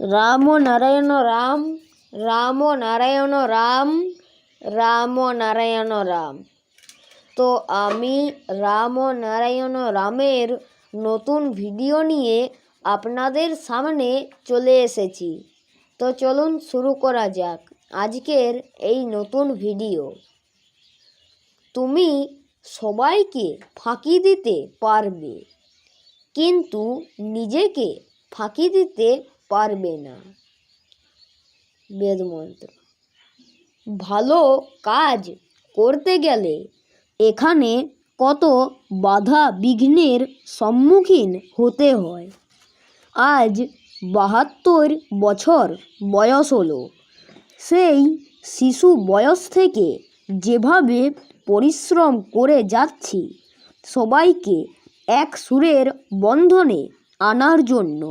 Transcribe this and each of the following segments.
রাম নারায়ণ রাম রাম নারায়ণ রাম রাম নারায়ণ রাম তো আমি রাম নারায়ণ রামের নতুন ভিডিও নিয়ে আপনাদের সামনে চলে এসেছি। তো চলুন শুরু করা যাক। আজকের এই নতুন ভিডিও তুমি সবাইকে ফাঁকি দিতে পারবে, কিন্তু নিজেকে ফাঁকি দিতে পারবে না। বেদমন্ত্র। ভালো কাজ করতে গেলে এখানে কত বাধা বিঘ্নের সম্মুখীন হতে হয়। আজ বাহাত্তর বছর বয়স হলো। সেই শিশু বয়স থেকে যেভাবে পরিশ্রম করে যাচ্ছি, সবাইকে এক সুরের বন্ধনে আনার জন্য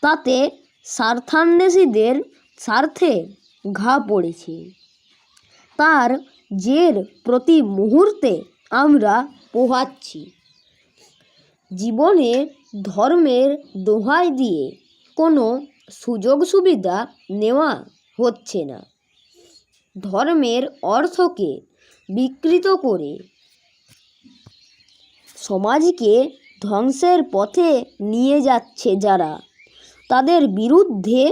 তাতে স্বার্থান্বেষীদের স্বার্থে ঘা পড়েছে। তার জের প্রতি মুহূর্তে আমরা পোহাচ্ছি। জীবনে ধর্মের দোহাই দিয়ে কোনো সুযোগ সুবিধা নেওয়া হচ্ছে না। ধর্মের অর্থকে বিকৃত করে সমাজকে ধ্বংসের পথে নিয়ে যাচ্ছে যারা তাদের বিরুদ্ধে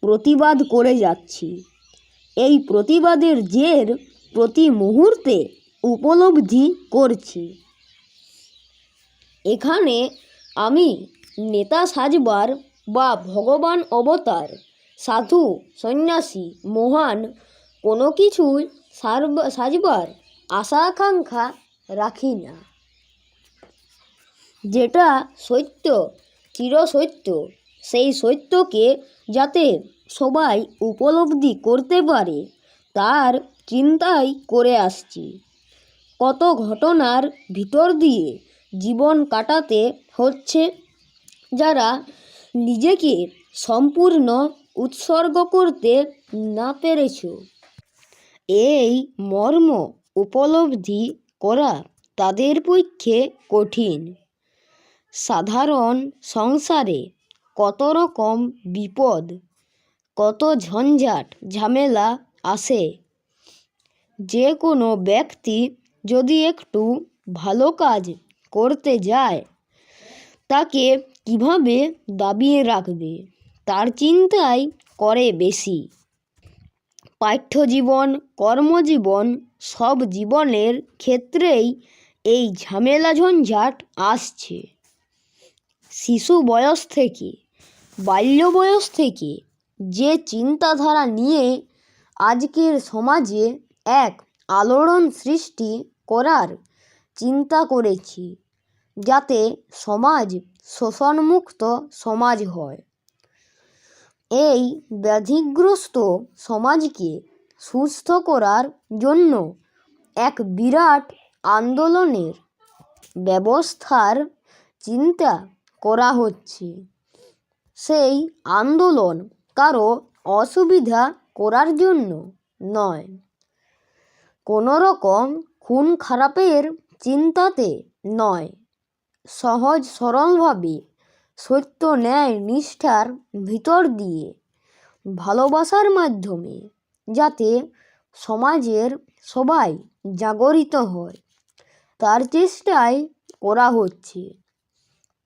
প্রতিবাদ করে যাচ্ছি। এই প্রতিবাদের জের প্রতি মুহূর্তে উপলব্ধি করছি। এখানে আমি নেতা সাজবার বা ভগবান অবতার, সাধু, সন্ন্যাসী, মহান কোনো কিছুই সাজবার আশা আকাঙ্ক্ষা রাখি না। যেটা সত্য, চিরসত্য সেই সত্যকে যাতে সবাই উপলব্ধি করতে পারে, তার চিন্তাই করে আসছি। কত ঘটনার ভিতর দিয়ে জীবন কাটাতে হচ্ছে যারা নিজেকে সম্পূর্ণ উৎসর্গ করতে না পেরেছ। এই মর্ম উপলব্ধি করা তাদের পক্ষে কঠিন। সাধারণ সংসারে কত রকম বিপদ, কত ঝঞ্ঝাট ঝামেলা আসে। যে কোনো ব্যক্তি যদি একটু ভালো কাজ করতে যায়, তাকে কীভাবে দাবিয়ে রাখবে, তার চিন্তাই করে বেশি। পাঠ্যজীবন, কর্মজীবন, সব জীবনের ক্ষেত্রেই এই ঝামেলা ঝঞ্ঝাট আসছে। শিশু বয়স থেকে বাল্য বয়স থেকে যে চিন্তাধারা নিয়ে আজকের সমাজে এক আলোড়ন সৃষ্টি করার চিন্তা করেছি, যাতে সমাজ শোষণমুক্ত সমাজ হয়। এই ব্যাধিগ্রস্ত সমাজকে সুস্থ করার জন্য এক বিরাট আন্দোলনের ব্যবস্থার চিন্তা করা হচ্ছে। সেই আন্দোলন কারও অসুবিধা করার জন্য নয়। কোনো রকম খুন খারাপের চিন্তাতে নয়। সহজ সরলভাবে সত্য ন্যায় নিষ্ঠার ভিতর দিয়ে ভালোবাসার মাধ্যমে যাতে সমাজের সবাই জাগরিত হয়, তার চেষ্টাই করা হচ্ছে।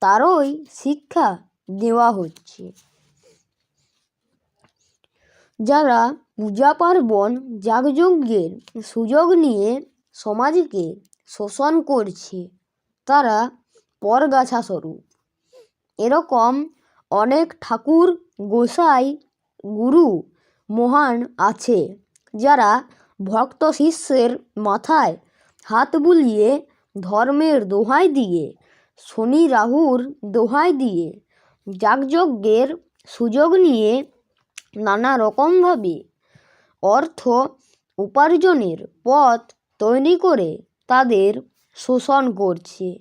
তারই শিক্ষা দেওয়া হচ্ছে। যারা পূজা পার্বণ, যাগযজ্ঞের সুযোগ নিয়ে সমাজকে শোষণ করছে, তারা পরগাছা স্বরূপ। এরকম অনেক ঠাকুর, গোসাই, গুরু, মহান আছে, যারা ভক্ত শিষ্যের মাথায় হাত বুলিয়ে ধর্মের দোহাই দিয়ে, শনি রাহুর দোহাই দিয়ে যাগযজ্ঞের সুযোগ নিয়ে নানা রকমভাবে অর্থ উপার্জনের পথ তৈরি করে তাদের শোষণ করছে।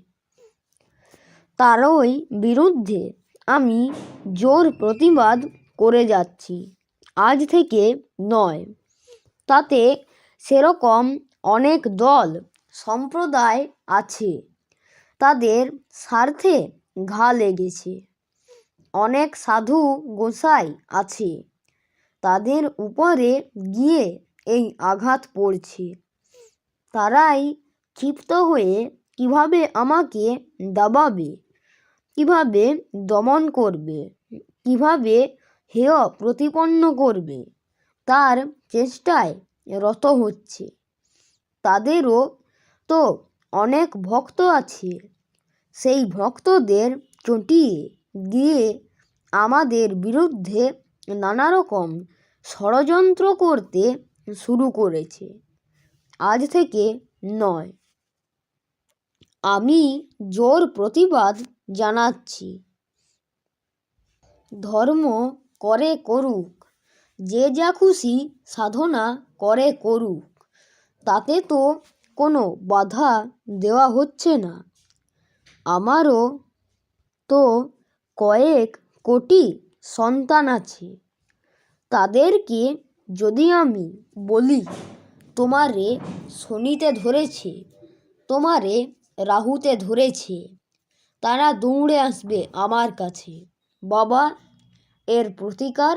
তারই বিরুদ্ধে আমি জোর প্রতিবাদ করে যাচ্ছি। আজ থেকে নয়। তাতে সেরকম অনেক দল সম্প্রদায় আছে। তাদের স্বার্থে ঘা লেগেছে। অনেক সাধু গোসাই আছে। তাদের উপরে গিয়ে এই আঘাত পড়ছে। তারাই ক্ষিপ্ত হয়ে কীভাবে আমাকে দাবাবে? কীভাবে দমন করবে? কীভাবে হেয় প্রতিপন্ন করবে? তার চেষ্টায় রত হচ্ছে। তাদেরও তো অনেক ভক্ত আছে। সেই ভক্তদের চটিয়ে দিয়ে আমাদের বিরুদ্ধে নানা রকম ষড়যন্ত্র করতে শুরু করেছে। আজ থেকে নয়। আমি জোর প্রতিবাদ জানাচ্ছি। ধর্ম করে করুক, যে যা খুশি সাধনা করে করুক, তাতে তো কোনো বাধা দেওয়া হচ্ছে না। আমারও তো কয়েক কোটি সন্তান আছে। তাদেরকে যদি আমি বলি, তোমারে শনিতে ধরেছে, তোমারে রাহুতে ধরেছে, তারা দৌড়ে আসবে আমার কাছে। বাবা, এর প্রতিকার?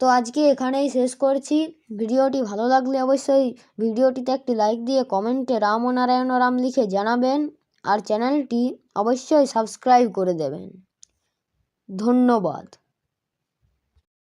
তো আজকে এখানেই শেষ করছি। ভিডিওটি ভালো লাগলে অবশ্যই ভিডিওটিতে একটি লাইক দিয়ে কমেন্টে রাম ও নারায়ণ রাম লিখে জানাবেন। আর চ্যানেলটি অবশ্যই সাবস্ক্রাইব করে দেবেন। ধন্যবাদ।